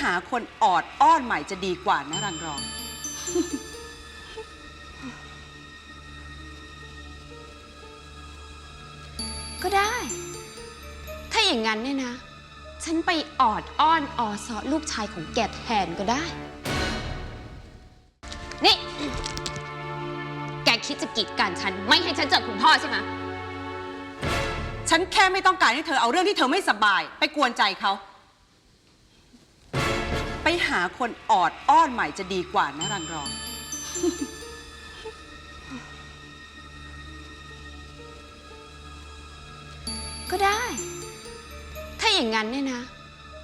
หาคนออดอ้อนใหม่จะดีกว่านะรังรอง ก็ได้ ถ้าอย่างนั้นเนี่ยนะ ฉันไปออดอ้อนออซอลูกชายของแกแทนก็ได้ นี่ แกคิดจะกีดกันฉัน ไม่ให้ฉันเจอคุณพ่อใช่ไหม ฉันแค่ไม่ต้องการให้เธอเอาเรื่องที่เธอไม่สบาย ไปกวนใจเขา ไปหาคนออดอ้อนใหม่จะดีกว่านะรังรอง ก็ได้ ถ้าอย่างนั้นเนี่ยนะ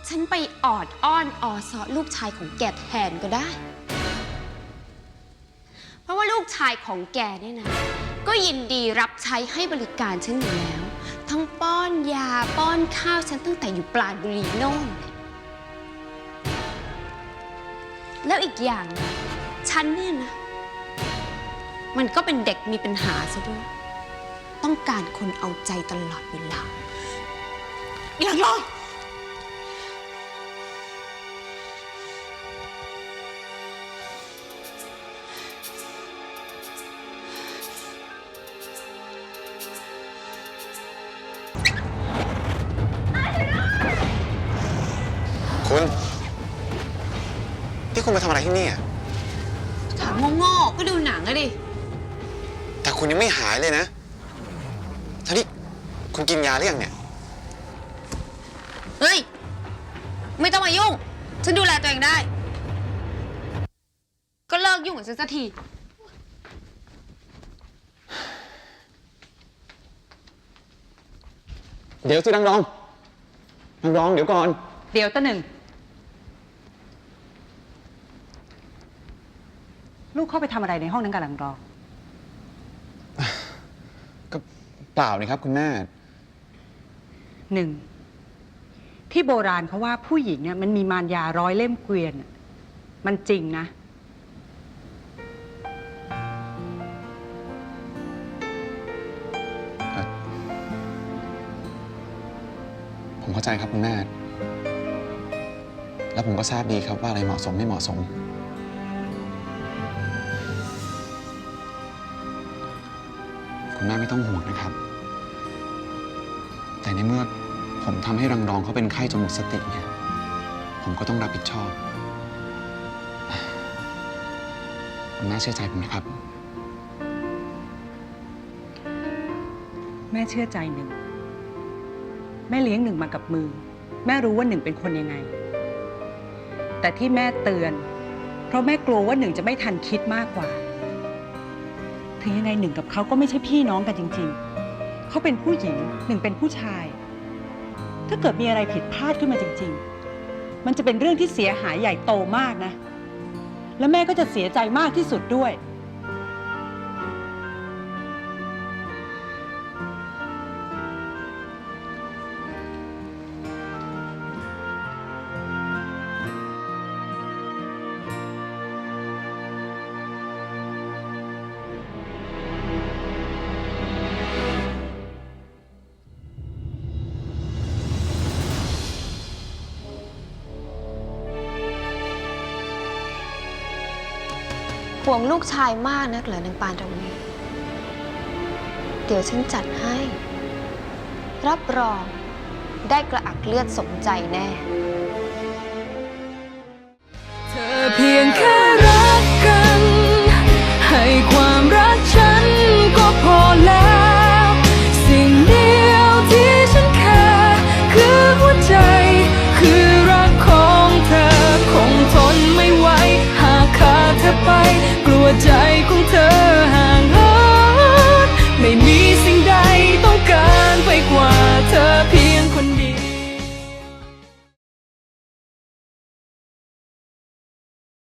ฉันไปออดอ้อนออซอลูกชายของแกแทนก็ได้ เพราะว่าลูกชายของแกเนี่ยนะ ก็ยินดีรับใช้ให้บริการฉันอยู่แล้ว ทั้งป้อนยาป้อนข้าวฉันตั้งแต่อยู่ปราณบุรีโน่น แล้วอีกอย่างนะฉันเนี่ยนะ มันก็เป็นเด็กมีปัญหาซะด้วย ต้องการคนเอาใจตลอดเวลารังรองคุณที่ คุณมาทำอะไรที่นี่อะถามโง่ๆก็ดูหนังอะดิ แต่คุณยังไม่หายเลยนะท่านี้คุณกินยาหรือยังเนี่ย เฮ้ย ไม่ต้องมายุ่ง ฉันดูแลตัวเองได้ ก็เลิกยุ่งกับฉันสักที เดี๋ยวสินางรองนางรองเดี๋ยวก่อน เดี๋ยวตะหนึ่ง ลูกเข้าไปทำอะไรในห้องนั้นกับรังรองก็เปล่านี่ครับ คุณแม่ หนึ่ง ที่โบราณเขาว่าผู้หญิงเนี่ยมันมีมารยาร้อยเล่มเกวียนน่ะมันจริงนะ ผมเข้าใจครับคุณแม่ แล้วผมก็ทราบดีครับว่าอะไรเหมาะสมไม่เหมาะสม คุณแม่ไม่ต้องห่วงนะครับ แต่ในเมื่อผมทำให้รังรองเขาเป็นไข้จนหมดสติเนี่ย ผมก็ต้องรับผิดชอบ คุณแม่เชื่อใจผมนะครับ แม่เชื่อใจหนึ่ง แม่เลี้ยงหนึ่งมากับมือ แม่รู้ว่าหนึ่งเป็นคนยังไง แต่ที่แม่เตือน เพราะแม่กลัวว่าหนึ่งจะไม่ทันคิดมากกว่า ถึงยังไงหนึ่งกับเขาก็ไม่ใช่พี่น้องกันจริง ๆ เขาเป็นผู้หญิงหนึ่งเป็นผู้ชาย ถ้าเกิดมีอะไรผิดพลาดขึ้นมาจริง ๆ มันจะเป็นเรื่องที่เสียหายใหญ่โตมากนะ และแม่ก็จะเสียใจมากที่สุดด้วย ห่วงลูกชายมากนักเหรอนางปานตรงนี้เดี๋ยวฉันจัดให้ รับรองได้กระอักเลือดสมใจแน่